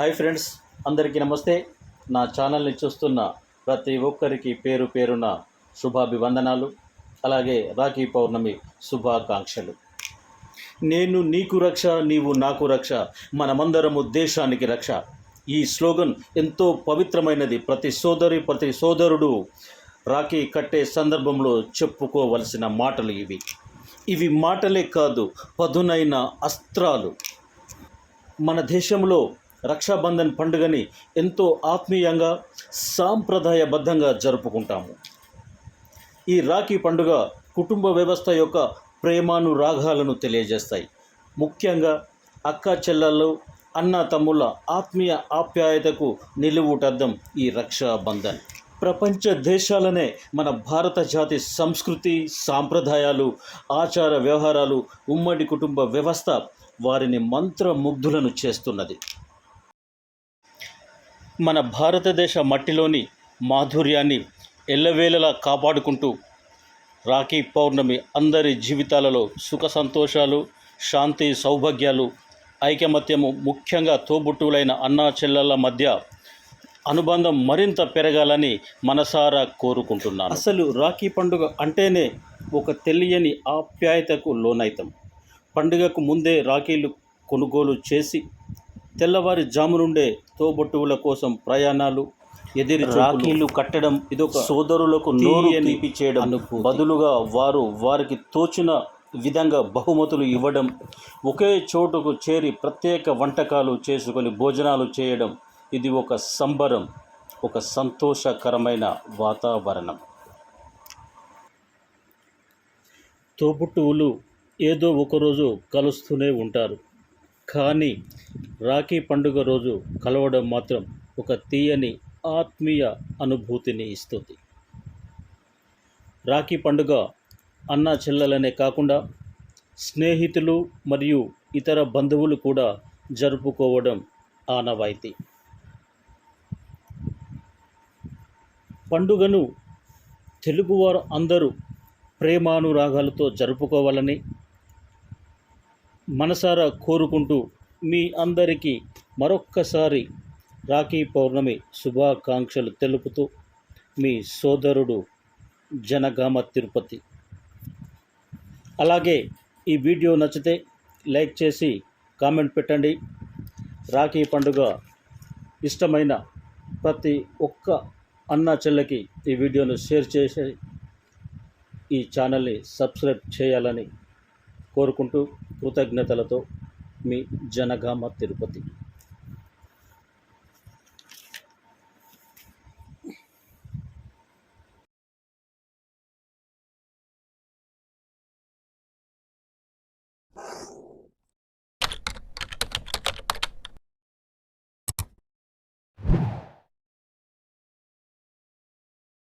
Hi friends అందరికీ నమస్తే. నా ఛానల్ని చూస్తున్న ప్రతి ఒక్కరికి పేరు పేరున శుభాభివందనాలు అలాగే రాఖీ పౌర్ణమి శుభాకాంక్షలు. నేను నీకు రక్ష నీవు నాకు రక్ష మనమందరము దేశానికి రక్ష. ఈ స్లోగన్ ఎంతో పవిత్రమైనది. ప్రతి సోదరి ప్రతి సోదరుడు రాఖీ కట్టే సందర్భంలో చెప్పుకోవలసిన మాటలు ఇవి. ఇవి మాటలే కాదు పదునైన అస్త్రాలు. మన దేశంలో రక్షాబంధన్ పండుగని ఎంతో ఆత్మీయంగా సాంప్రదాయబద్ధంగా జరుపుకుంటాము. ఈ రాఖీ పండుగ కుటుంబ వ్యవస్థ యొక్క ప్రేమానురాగాలను తెలియజేస్తాయి. ముఖ్యంగా అక్క చెల్లెళ్ళు అన్న తమ్ముళ్ళ ఆత్మీయ ఆప్యాయతకు నిలువుటద్దం ఈ రక్షాబంధన్. ప్రపంచ దేశాలనే మన భారత జాతి సంస్కృతి సాంప్రదాయాలు ఆచార వ్యవహారాలు ఉమ్మడి కుటుంబ వ్యవస్థ వారిని మంత్రముగ్ధులను చేస్తున్నది. మన భారతదేశ మట్టిలోని మాధుర్యాన్ని ఎల్లవేళలా కాపాడుకుంటూ రాఖీ పౌర్ణమి అందరి జీవితాలలో సుఖ సంతోషాలు శాంతి సౌభాగ్యాలు ఐకమత్యము ముఖ్యంగా తోబుట్టువులైన అన్నా చెల్లెళ్ళ మధ్య అనుబంధం మరింత పెరగాలని మనసారా కోరుకుంటున్నాను. అసలు రాఖీ పండుగ అంటేనే ఒక తెలియని ఆప్యాయతకు లోనైతం. పండుగకు ముందే రాఖీలు కొనుగోలు చేసి తెల్లవారి జాము నుండే తోబొట్టువుల కోసం ప్రయాణాలు ఎదిరి రాఖీలు కట్టడం ఇదొక సోదరులకు నోరు తీపి చేయడం బదులుగా వారు వారికి తోచిన విధంగా బహుమతులు ఇవ్వడం ఒకే చోటుకు చేరి ప్రత్యేక వంటకాలు చేసుకొని భోజనాలు చేయడం ఇది ఒక సంబరం ఒక సంతోషకరమైన వాతావరణం. తోబుట్టువులు ఏదో ఒకరోజు కలుస్తూనే ఉంటారు. కానీ రాఖీ పండుగ రోజు కలవడం మాత్రం ఒక తీయని ఆత్మీయ అనుభూతిని ఇస్తుంది. రాఖీ పండుగ అన్న చెల్లెలనే కాకుండా స్నేహితులు మరియు ఇతర బంధువులు కూడా జరుపుకోవడం ఆనవాయితీ. పండుగను తెలుగువారు అందరూ ప్రేమానురాగాలతో జరుపుకోవాలని మనసారా కోరుకుంటూ మీ అందరికీ మరొక్కసారి రాఖీ పౌర్ణమి శుభాకాంక్షలు తెలుపుతూ మీ సోదరుడు జనగామ తిరుపతి. అలాగే ఈ వీడియో నచ్చితే లైక్ చేసి కామెంట్ పెట్టండి. రాఖీ పండుగ ఇష్టమైన ప్రతి ఒక్క అన్న చెల్లెకి ఈ వీడియోను షేర్ చేసి ఈ ఛానల్ని సబ్స్క్రైబ్ చేయాలని కోరుకుంటూ కృతజ్ఞతలతో మీ జనగామ తిరుపతి.